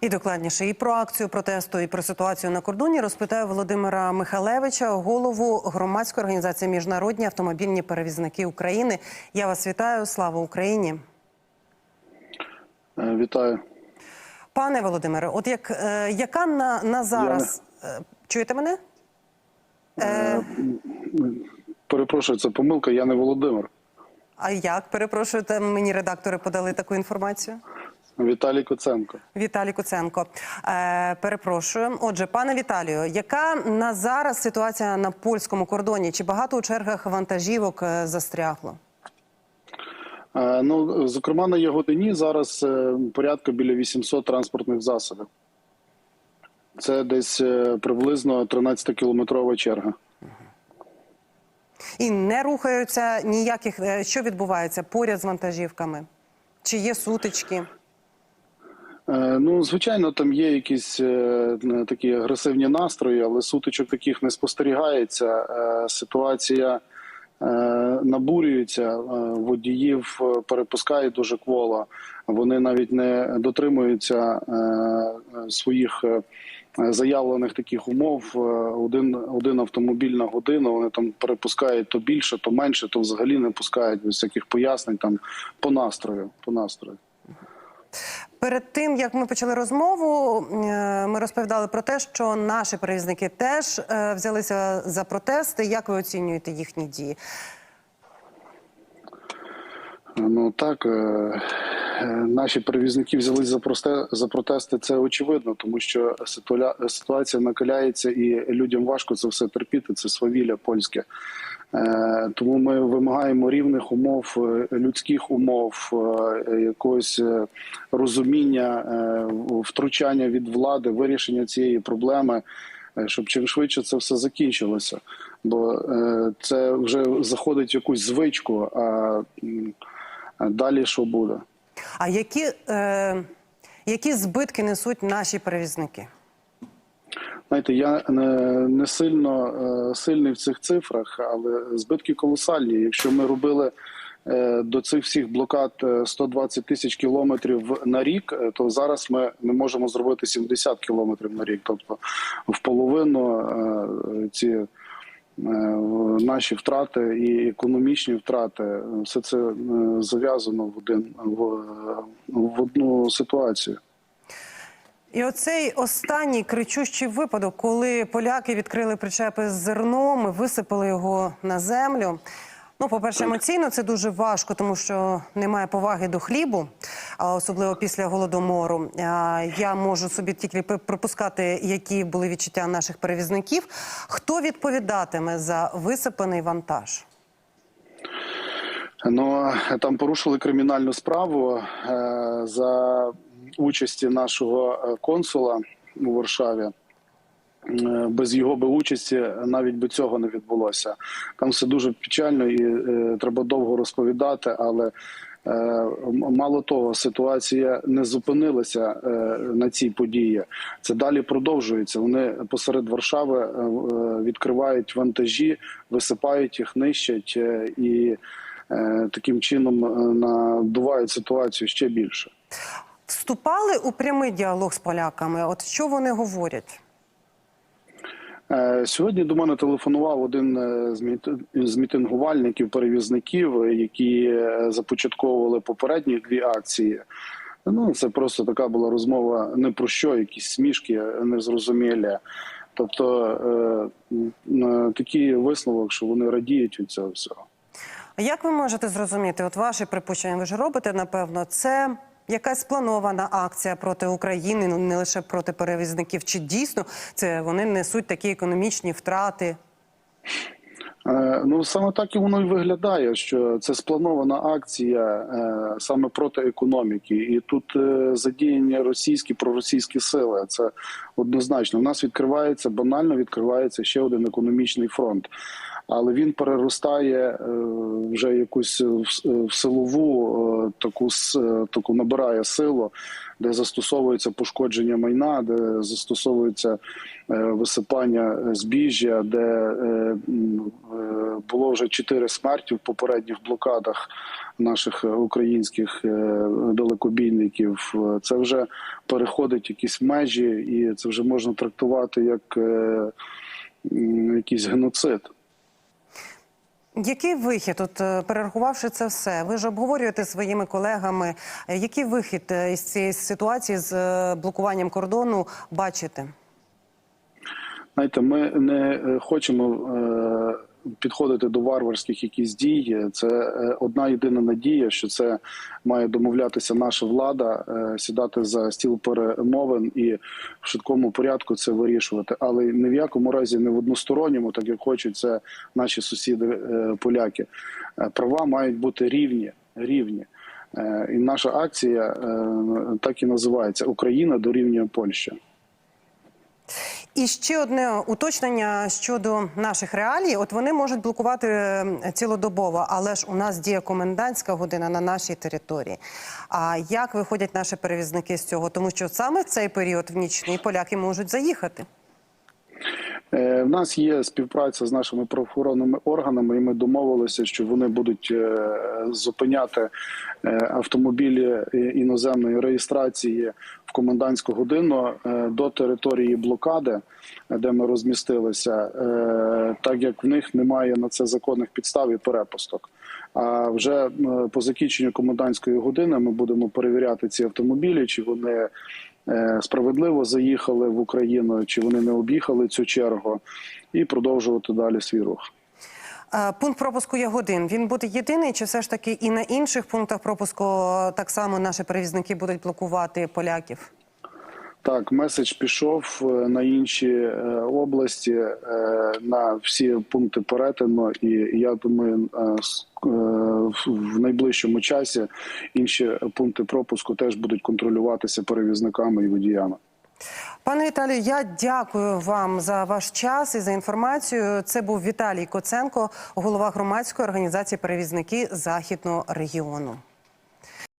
І докладніше і про акцію протесту, і про ситуацію на кордоні розпитаю Володимира Михалевича, голову громадської організації Міжнародні автомобільні перевізники України. Я вас вітаю. Слава Україні, Е, Вітаю. пане Володимире. От як е, яка на, на зараз е, чуєте мене? Е, Перепрошую, це помилка. Я не Володимир. а як перепрошую, там мені редактори подали таку інформацію? Віталій Коценко. Віталій Куценко. Е, перепрошую. Отже, пане Віталію, яка на зараз ситуація на польському кордоні? Чи багато у чергах вантажівок е, застрягло? Е, Ну, зокрема, на Ягодині зараз е, порядка біля 800 транспортних засобів. Це десь е, приблизно 13-кілометрова черга. І не рухаються ніяких. е, Що відбувається поряд з вантажівками? Чи є сутички? Е, Ну, звичайно, там є якісь е, такі агресивні настрої, але сутичок таких не спостерігається. Е, Ситуація набурюється, водіїв перепускають дуже кволо. Вони навіть не дотримуються своїх заявлених таких умов. Один, один автомобіль на годину. Вони там перепускають то більше, то менше, то взагалі не пускають без всяких пояснень там по настрою. По настрою. Перед тим як ми почали розмову, е, ми розповідали про те, що наші перевізники теж е, взялися за протести. Як ви оцінюєте їхні дії? Ну так е, наші перевізники взялись за просте за протести. Це очевидно, тому що ситуація накаляється, і людям важко це все терпіти. Це свавілля польське. Е, Тому ми вимагаємо рівних умов, е, людських умов, е, якогось розуміння, втручання від влади, вирішення цієї проблеми, щоб чим швидше це все закінчилося. Бо це вже заходить в якусь звичку. А далі що буде? А які, е, які збитки несуть наші перевізники? Знаєте, я не, сильно е, сильний в цих цифрах, але збитки колосальні. Якщо ми робили е, до цих всіх блокад е, 120 тисяч кілометрів на рік, е, то зараз ми не можемо зробити 70 кілометрів на рік. Тобто в половину е, ці е, наші втрати і економічні втрати, все це е, зав'язано в один в, в одну ситуацію. І оцей останній кричущий випадок, коли поляки відкрили причепи з зерном, і висипали його на землю. Ну, по-перше, емоційно це дуже важко, тому що немає поваги до хлібу, особливо після голодомору. Я можу собі тільки припускати, які були відчуття наших перевізників. Хто відповідатиме за висипаний вантаж? Ну там порушили кримінальну справу е, за участі нашого е, консула у Варшаві. Е, Без його би участі навіть би цього не відбулося. Там все дуже печально і е, треба довго розповідати, але мало того, ситуація не зупинилася на цій події. Це далі продовжується. Вони посеред Варшави відкривають вантажі, висипають їх, нищать і таким чином надувають ситуацію ще більше. Вступали у прямий діалог з поляками? От що вони говорять? Е, Сьогодні до мене телефонував один е, з мітингувальників, перевізників, які е, започатковували попередні дві акції. Ну це просто така була розмова не про що, якісь смішки незрозумілі. Тобто такий висновок, що вони радіють від цього всього. А Як ви можете зрозуміти, от ваші припущення, ви ж робите, напевно, це якась спланована акція проти України, ну не лише проти перевізників, чи дійсно це вони несуть такі економічні втрати? Е, Ну саме так і воно і виглядає, що це спланована акція е, саме проти економіки, і тут е, задіяні російські проросійські сили. Це однозначно. У нас відкривається банально відкривається ще один економічний фронт. Але він переростає е, вже якусь в, силову е, таку с- е, таку набирає силу, де застосовується пошкодження майна, де застосовується е, висипання збіжжя, де е, е, було вже чотири смерті в попередніх блокадах наших е, українських е, далекобійників. Е, Це вже переходить якісь межі, і це вже можна трактувати як е, якийсь геноцид. Який вихід, от е, перерахувавши це все, ви ж обговорюєте своїми колегами, е, який вихід е, із цієї ситуації з блокуванням кордону бачите? Знаєте, ми не хочемо підходити до варварських якісь дій. Це е, одна єдина надія, що це має домовлятися наша влада, е, сідати за стіл перемовин і в швидкому порядку це вирішувати. Але ні в якому разі не в односторонньому, так як хочуть це наші сусіди е, поляки. Права мають бути рівні. рівні. І наша акція так і називається Україна дорівнює Польща. І ще одне уточнення щодо наших реалій. От вони можуть блокувати цілодобово, але ж у нас діє комендантська година на нашій території. А як виходять наші перевізники з цього? Тому що саме в цей період в нічний поляки можуть заїхати. Е, В нас є співпраця з нашими правоохоронними органами, і ми домовилися, що вони будуть е, зупиняти е, автомобілі іноземної реєстрації в комендантську годину до території блокади, де ми розмістилися, так як в них немає на це законних підстав і перепусток. А вже по закінченню комендантської години ми будемо перевіряти ці автомобілі, чи вони справедливо заїхали в Україну, чи вони не об'їхали цю чергу, і продовжувати далі свій рух. Е, Пункт пропуску Ягодин. Він буде єдиний, чи все ж таки і на інших пунктах пропуску е, так само наші перевізники будуть блокувати поляків? Так, меседж пішов е, на інші е, області, е, на всі пункти перетину, і я думаю, е, е, в найближчому часі інші пункти пропуску теж будуть контролюватися перевізниками і водіями. Пане Віталію, я дякую вам за ваш час і за інформацію. Це був Віталій Коценко, голова громадської організації перевізники західного регіону.